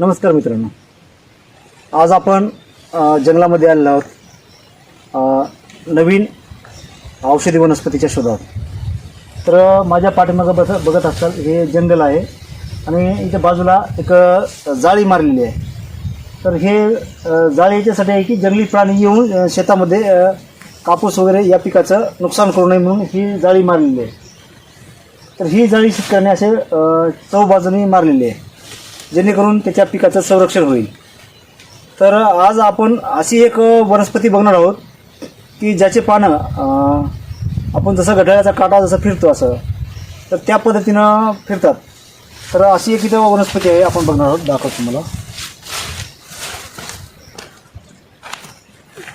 नमस्कार मित्रांनो. आज आपण जंगलामध्ये आलेलो आहोत. नवीन औषधी वनस्पतीच्या शोधात. तर माझ्या पाठीमागं बघ बघत असाल हे जंगल आहे आणि इथे बाजूला एक जाळी मारलेली आहे. तर हे जाळी याच्यासाठी आहे की जंगली प्राणी येऊन शेतामध्ये कापूस वगैरे या पिकाचं नुकसान करू नये म्हणून ही जाळी मारलेली आहे. तर ही जाळी शेतकऱ्याने असे चौबाजूने मारलेली आहे. जेणेकरून त्याच्या पिकाचं संरक्षण होईल. तर आज आपण अशी एक वनस्पती बघणार आहोत की ज्याचे पानं आपण जसं घड्याळाचा काटा जसं फिरतो असं तर त्या पद्धतीनं फिरतात. तर अशी एक इथं वनस्पती आहे आपण बघणार आहोत दाखवतो तुम्हाला.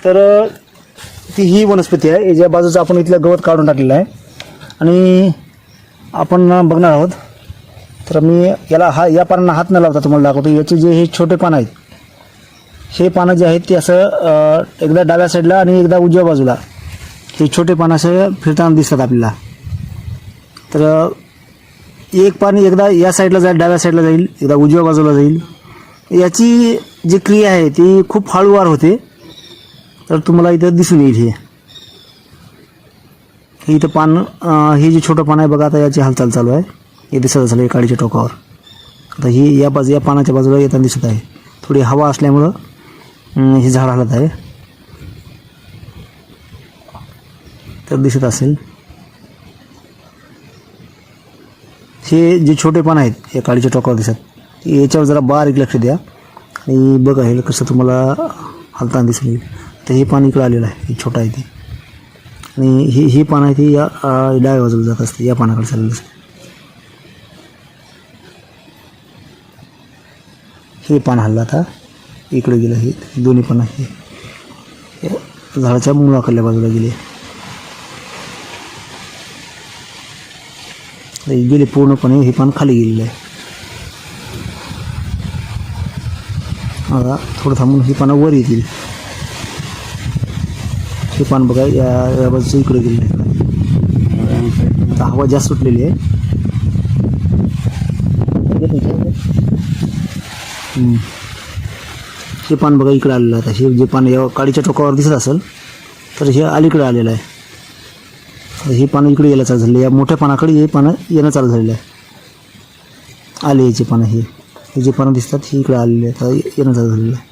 तर ती ही वनस्पती आहे याच्या बाजूचं आपण इथलं गवत काढून टाकलेलं आहे. आणि आपण बघणार आहोत तर मी याला हा या पानांना हात न लावता तुम्हाला दाखवतो. याचे जे हे छोटे पानं आहेत हे पानं जे आहेत ते असं एकदा डाव्या साईडला आणि एकदा उजव्या बाजूला. हे छोटे पानं असं फिरताना दिसतात आपल्याला. तर एक पान एकदा या साईडला जाईल डाव्या साईडला जाईल एकदा उजव्या बाजूला जाईल. याची जी क्रिया आहे ती खूप हळूवार होते. तर तुम्हाला इथं दिसून येईल हे. इथं पान हे जे छोटं पान आहे बघा आता याची हालचाल चालू आहे. हे दिसत असेल हे काडीच्या टोकावर. आता ही या बाजू या पानाच्या बाजूला येताना दिसत आहे. थोडी हवा असल्यामुळं हे झाड हलत आहे. तर दिसत असेल. हे जे छोटे पान आहेत या काडीच्या टोकावर दिसत. याच्यावर जरा बारीक लक्ष द्या. आणि बघा हे कसं तुम्हाला हलताना दिसून येईल तर हे पान इकडं आलेलं आहे. हे छोटं आहे ते. आणि ही ही पानं आहे ती या डाव्या बाजूला जात असते. या पानाकडे चाललेलं असते. हे पान हल्लं आता. इकडे गेलं हे. दोन्ही पानं हे झाडाच्या मुळाकडल्या बाजूला गेले. गेले पूर्णपणे. हे पान खाली गेलेलं आहे. आता थोडं थांबून ही पानं वर येतील. हे पान बघा या या बाजूचं इकडे गेलेलं आहे. आता हवा जास्त सुटलेली आहे. हे पान बघा इकडे आलेलं आहे. आता हे जे पान या काडीच्या टोकावर दिसत असेल तर हे अलीकडे आलेलं आहे. तर हे पानं इकडे यायला चालू झालेलं या मोठ्या पानाकडे हे पानं येणं चालू झालेलं आहे. आले याचे पानं हे हे जे पानं दिसतात हे इकडे आलेले आहेत. आता येणं चालू झालेलं आहे.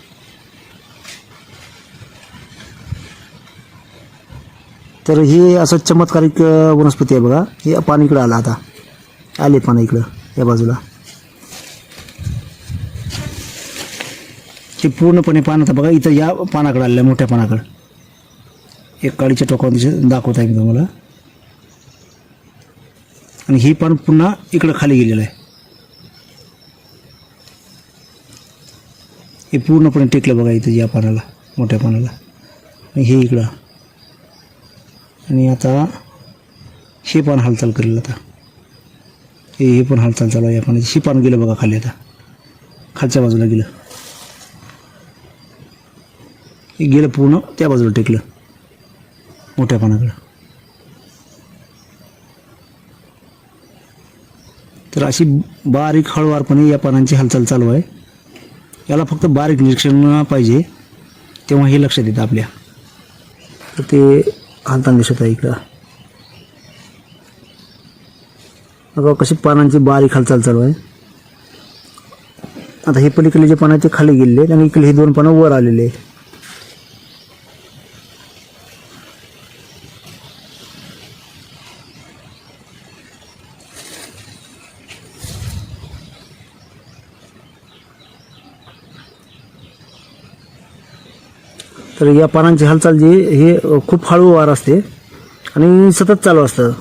तर हे असं चमत्कारिक वनस्पती आहे बघा. हे पान इकडं आलं आता. आले पानं इकडं या बाजूला. हे पूर्णपणे पान आता बघा इथं या पानाकडे आलेलं आहे मोठ्या पानाकडं. एक काळीच्या टोकावर दिसत दाखवत आहे मी तुम्हाला. आणि ही पान पुन्हा इकडं खाली गेलेलं आहे. हे पूर्णपणे टेकलं बघा इथं या पानाला मोठ्या पानाला. आणि हे इकडं. आणि आता हे पान हालचाल करेल आता. हे हे पण हालचाल चालू आहे या पानाची. ही पान गेलं बघा खाली आता. खालच्या बाजूला गेलं हे गेलं पूर्ण त्या बाजूला टेकलं. मोठ्या पानाकडं तर अशी बारीक हळूवारपणे या पानांची हालचाल चालू आहे. याला फक्त बारीक निरीक्षण पाहिजे तेव्हा हे लक्षात येतं आपल्या. तर ते हालताना दिसत आहे इकडं. अगं कशी पानांची बारीक हालचाल चालू आहे. आता हे पलीकडे जे पानं ते खाली गेलेले आहेत आणि इकडे हे दोन पानं वर आलेले आहेत. तर या पानांची हालचाल जी हे खूप हळू वार असते आणि सतत चालू असतं.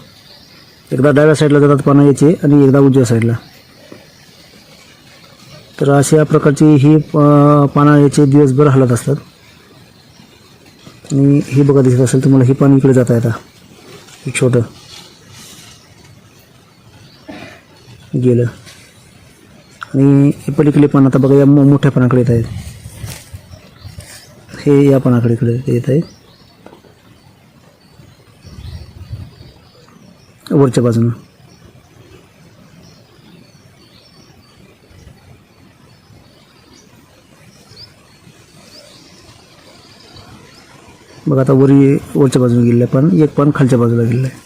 एकदा डाव्या साईडला जातात पानं याचे आणि एकदा उजव्या साईडला. तर अशा प्रकारची ही पानं याचे दिवसभर हलत असतात. आणि हे बघा दिसत असेल तुम्हाला ही पाणी इकडे जाता येतं हे छोटं. गेलं. आणि हे पलीकडे पान आता बघा या मो- मोठ्या पानाकडे येत आहेत. हे या पण इकडे येत आहे. वरच्या बाजूनं. बघा आता वरी वरच्या बाजूला गेलेलं आहे पण एक पण खालच्या बाजूला गेलेलं आहे.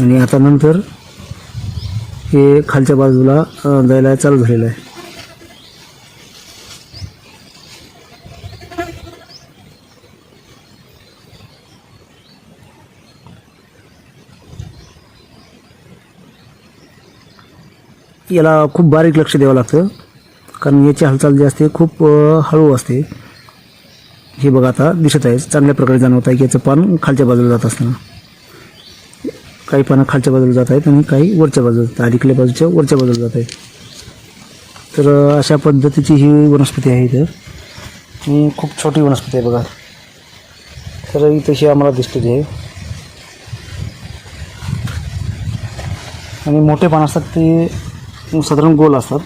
आणि आता नंतर हे खालच्या बाजूला अ, जायला चालू झालेलं आहे. याला खूप बारीक लक्ष द्यावं लागतं. कारण याची हालचाल जी असते खूप हळू असते. हे बघा आता दिसत आहे चांगल्या प्रकारे जाणवत आहे की याचं पान खालच्या बाजूला जात असताना. काही पानं खालच्या बाजूला जात आहेत आणि काही वरच्या बाजूला जात आहेत. अलीकडल्या बाजूच्या वरच्या बाजूला जात आहेत. तर अशा पद्धतीची ही वनस्पती आहे इथं. आणि खूप छोटी वनस्पती आहे बघा. तर ही तशी आम्हाला दिसते आहे आणि मोठे पान असतात ते साधारण गोल असतात.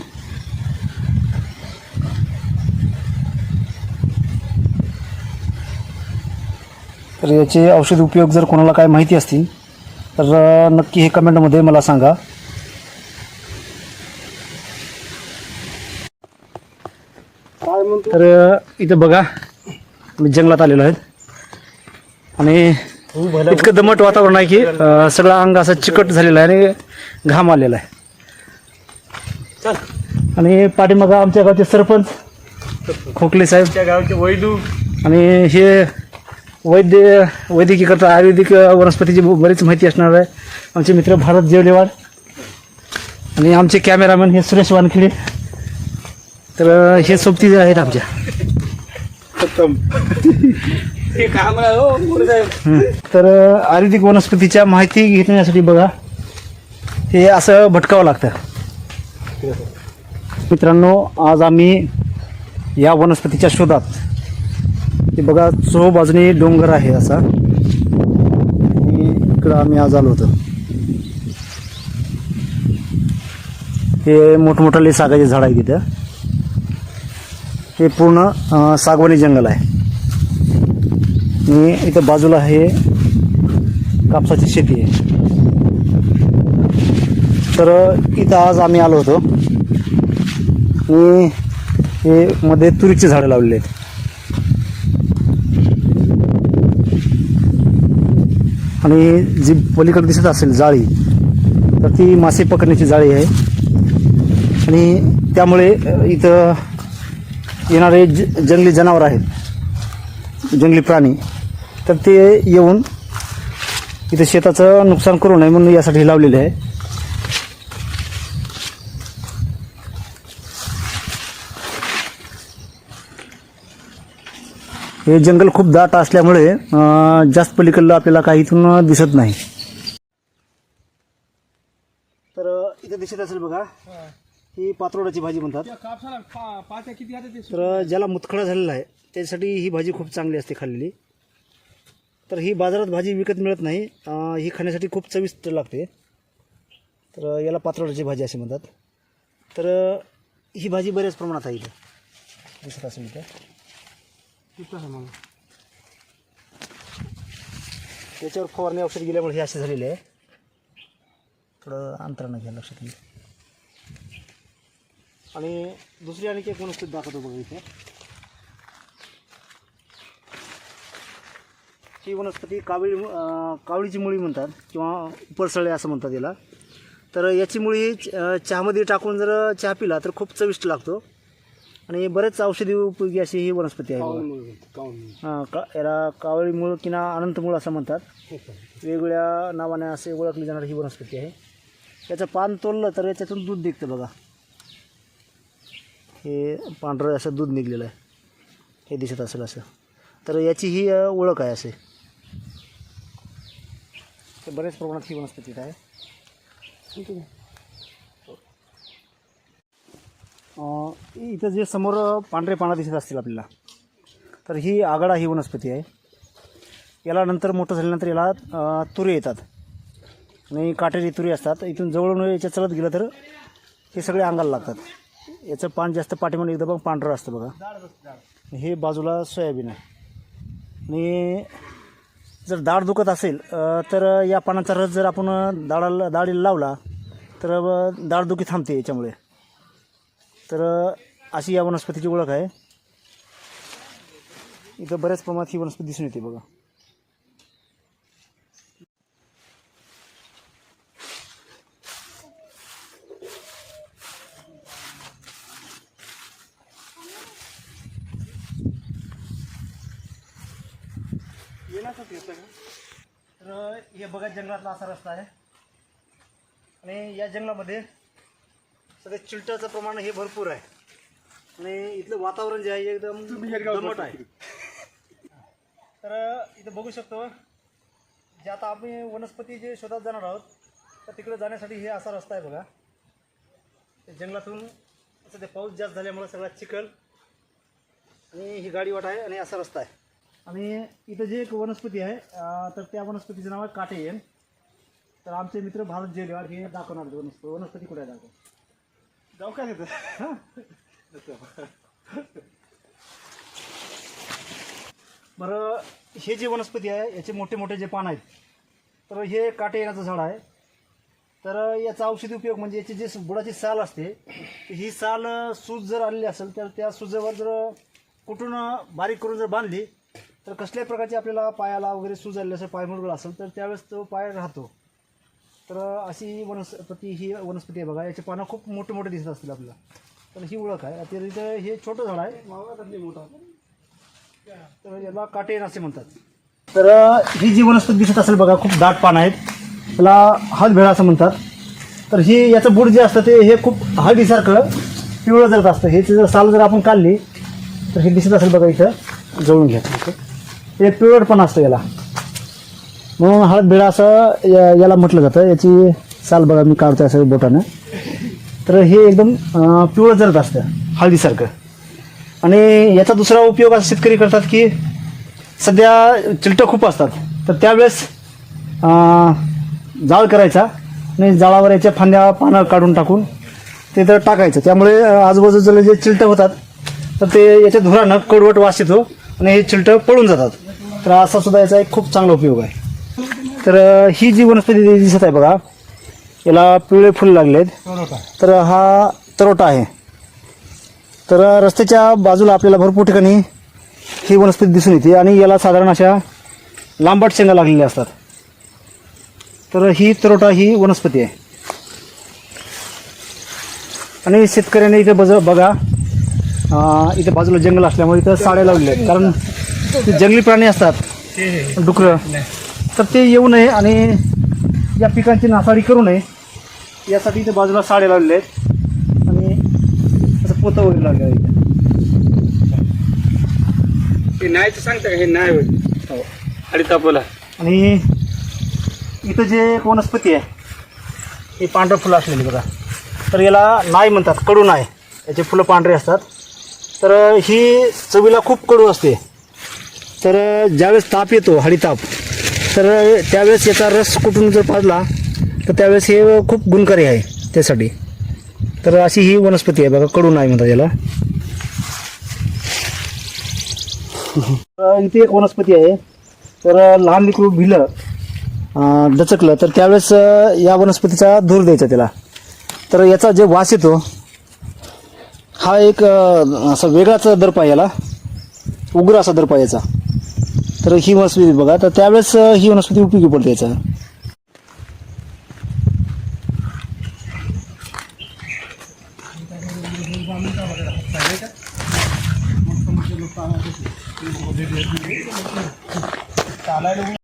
तर याचे औषध उपयोग जर कोणाला काय माहिती असतील तर नक्की हे कमेंटमध्ये मला सांगा. तर इथं बघा मी जंगलात आलेलो आहेत आणि इतकं दमट वातावरण आहे की सगळं अंग असं चिकट झालेलं आहे आणि घाम आलेला आहे. आणि पाठीमागं आमच्या गावचे सरपंच खोकले साहेब. गावचे वैदू. आणि हे वैद्य वैद्यकीय करता आयुर्वेदिक वनस्पतीची बरीच माहिती असणार आहे. आमचे मित्र भारत जेवलेवाड आणि आमचे कॅमेरामॅन हे सुरेश वानखेडे. तर हे सोबती जे आहेत आमच्या. हं. तर आयुर्वेदिक वनस्पतीच्या माहिती घेण्यासाठी बघा. हे असं भटकावं लागतं. मित्रांनो आज आम्ही या वनस्पतीच्या शोधात हे बघा चो बाजूने डोंगर आहे असा. आणि इकडं आम्ही आज आलो होतो. हे मोठमोठाले सागाचे झाड आहे तिथं हे पूर्ण सागवानी जंगल आहे. आणि इथं बाजूला हे कापसाची शेती आहे. तर इथं आज आम्ही आलो होतो. आणि हे मध्ये तुरीची झाडं लावलेली आहेत. आणि जी पलीकडे दिसत असेल जाळी तर ती मासे पकडण्याची जाळी आहे. आणि त्यामुळे इथं येणारे ज जंगली जनावर आहेत जंगली प्राणी तर ते येऊन इथं शेताचं नुकसान करू नये म्हणून यासाठी लावलेले आहे. हे जंगल खूप दाट असल्यामुळे जास्त पलीकडलं आपल्याला काही इथून दिसत नाही. तर इथे दिसत असेल बघा. ही पात्रोडाची भाजी म्हणतात. तर ज्याला मुतखडा झालेला आहे त्यासाठी ही भाजी खूप चांगली असते खाल्लेली. तर ही बाजारात भाजी विकत मिळत नाही. ही खाण्यासाठी खूप चविष्ट लागते. तर याला पात्रोडाची भाजी असे म्हणतात. तर ही भाजी बऱ्याच प्रमाणात आहे इथं. दिसत असेल इथं. किती आहे मग? त्याच्यावर फवारणी औषध गेल्यामुळे हे असे झालेले आहे. थोडं अंतरानं घ्या लक्षात येईल आणि दुसरी आणखी एक वनस्पती दाखवतो बघा इथे. ही वनस्पती कावळी कावळीची मुळी म्हणतात किंवा उपरसळे असं म्हणतात याला. तर याची मुळी चहामध्ये टाकून जर चहा पिला तर खूप चविष्ट लागतो. आणि बरेच औषधी उपयोगी अशी ही वनस्पती आहे बघा. हां का याला कावळी मूळ किंवा अनंत मूळ असं म्हणतात. वेगवेगळ्या नावाने असे ओळखली जाणारी ही वनस्पती आहे. याचं पान तोडलं तर याच्यातून दूध निघतं बघा. हे पांढरं असं दूध निघलेलं आहे. हे दिसत असेल असं. तर याची ही अ, ओळख आहे असे. तर बऱ्याच प्रमाणात ही वनस्पती इथं आहे अ, इथं जे समोर पांढरे पानं दिसत असतील आपल्याला तर ही आगाडा ही वनस्पती आहे. याला नंतर मोठं झाल्यानंतर याला तुरी तुरे येतात. आणि काटेरी तुरी असतात. इथून जवळून याच्या चलत गेलं तर हे सगळे अंगाला लागतात. याचं पान जास्त पाठीमागे एकदम पांढरं असतं बघा. हे बाजूला सोयाबीन आहे. आणि जर दाढ दुखत असेल तर या पानाचा रस जर आपण दाडाला दाढीला लावला तर अ, दाढदुखी थांबते याच्यामुळे. तर अशी या वनस्पतीची ओळख आहे. इथं बऱ्याच प्रमाणात ही वनस्पती दिसून येते बघा. तर हे बघा जंगलातला असा रस्ता आहे. आणि या जंगलामध्ये सगळे चिलटाचं प्रमाण हे भरपूर आहे. आणि इथलं वातावरण जे आहे एकदम दमट आहे. तर इथं बघू शकतो. जे आता आम्ही वनस्पती जे शोधात जाणार आहोत तर तिकडे जाण्यासाठी हे असा रस्ता आहे बघा. जंगलातून असं ते पाऊस जास्त झाल्यामुळे सगळा चिखल आणि ही गाडी वाट आहे आणि असा रस्ता आहे. आणि इथं जे एक वनस्पती आहे तर त्या वनस्पतीचं नाव आहे काटेयन तर आमचे मित्र भारत जेलवाड हे दाखवणार वनस्पती वनस्पती कुठे दाखव. जाऊ का तिथं बरं हे जे वनस्पती आहे याचे मोठे मोठे जे पान आहेत तर हे काटे येण्याचं झाड आहे. तर याचा औषधी उपयोग म्हणजे याची जी बुडाची साल असते ही साल सूज जर आलेली असेल तर त्या सुजावर जर कुठून बारीक करून जर बांधली तर कसल्याही प्रकारची आपल्याला पायाला वगैरे सूज आलेली असेल पाय मुरगळ असेल तर त्यावेळेस तो पाय राहतो. तर अशी ही वनस्पती ही वनस्पती आहे बघा याचे पानं खूप मोठे मोठे दिसत असतील आपल्याला. तर ही ओळख आहे. तर इथं हे छोटं झाड आहे. मोठा तर याला काटेन असे म्हणतात. तर ही जी वनस्पती दिसत असेल बघा खूप दाट पान आहेत. त्याला हातभेळा असं म्हणतात. तर हे याचं बुड जे असतं ते हे खूप हळदीसारखं पिवळं जरत असतं. हे जर साल जर आपण काढली तर हे दिसत असेल बघा इथं. जळून घ्या हे पिवळटपण असतं याला. म्हणून हळदभेळा असं या- याला म्हटलं जातं. याची साल बघा मी काढतोय असं बोटानं. तर हे एकदम पिवळं जरत असतं हळदीसारखं. आणि याचा दुसरा उपयोग असा शेतकरी करतात की सध्या चिलटं खूप असतात. तर त्यावेळेस अं, जाळ करायचा आणि जाळावर याच्या फांद्या पानं काढून टाकून ते तर टाकायचं. त्यामुळे अं, आजूबाजूला जे चिलटं होतात तर ते याच्या धुरानं कडवट वास येतो आणि हे चिलटं पळून जातात. तर असा सुद्धा याचा एक खूप चांगला उपयोग आहे. तर ही जी वनस्पती दिसत आहे बघा याला पिवळे फुल लागलेत. तर हा तरोटा आहे. तर रस्त्याच्या बाजूला आपल्याला भरपूर ठिकाणी ही वनस्पती दिसून येते आणि याला साधारण अशा लांबट शेंगा लागलेल्या असतात. तर ही तरोटा ही वनस्पती आहे. आणि शेतकऱ्याने इथे बज बघा इथे बाजूला जंगल असल्यामुळे इथं साड्या लावलेल्या आहेत. कारण ते जंगली प्राणी असतात. डुकरं. तर ते येऊ नये आणि या पिकांची नासाडी करू नये. यासाठी इथे बाजूला साड्या लावलेल्या आहेत. आणि असं पोतं वगैरे लागलं आहे नाही तर सांगता का? हे नाही होत हो. आणि तापला आणि इथं जे एक वनस्पती आहे ही पांढरं फुलं असलेली बघा. तर याला नाय म्हणतात कडू नाय. याचे फुलं पांढरे असतात. तर ही चवीला खूप कडू असते. तर ज्यावेळेस ताप येतो हळीताप तर त्यावेळेस याचा रस कुठून जर पाजला तर त्यावेळेस हे खूप गुणकारी आहे त्यासाठी. तर अशी ही वनस्पती आहे बघा कडू आहे म्हणतात याला. तर इथे एक वनस्पती आहे. तर लहान लेकरू भिलं डचकलं दचकलं तर त्यावेळेस या वनस्पतीचा धूर द्यायचा त्याला. तर याचा जे वास येतो हा एक असा वेगळाच दर्प आहे याला. उग्र असा दर्प आहे याचा. तर ही वनस्पती बघा. तर त्यावेळेस ही वनस्पती उपयोगी पडते याचा.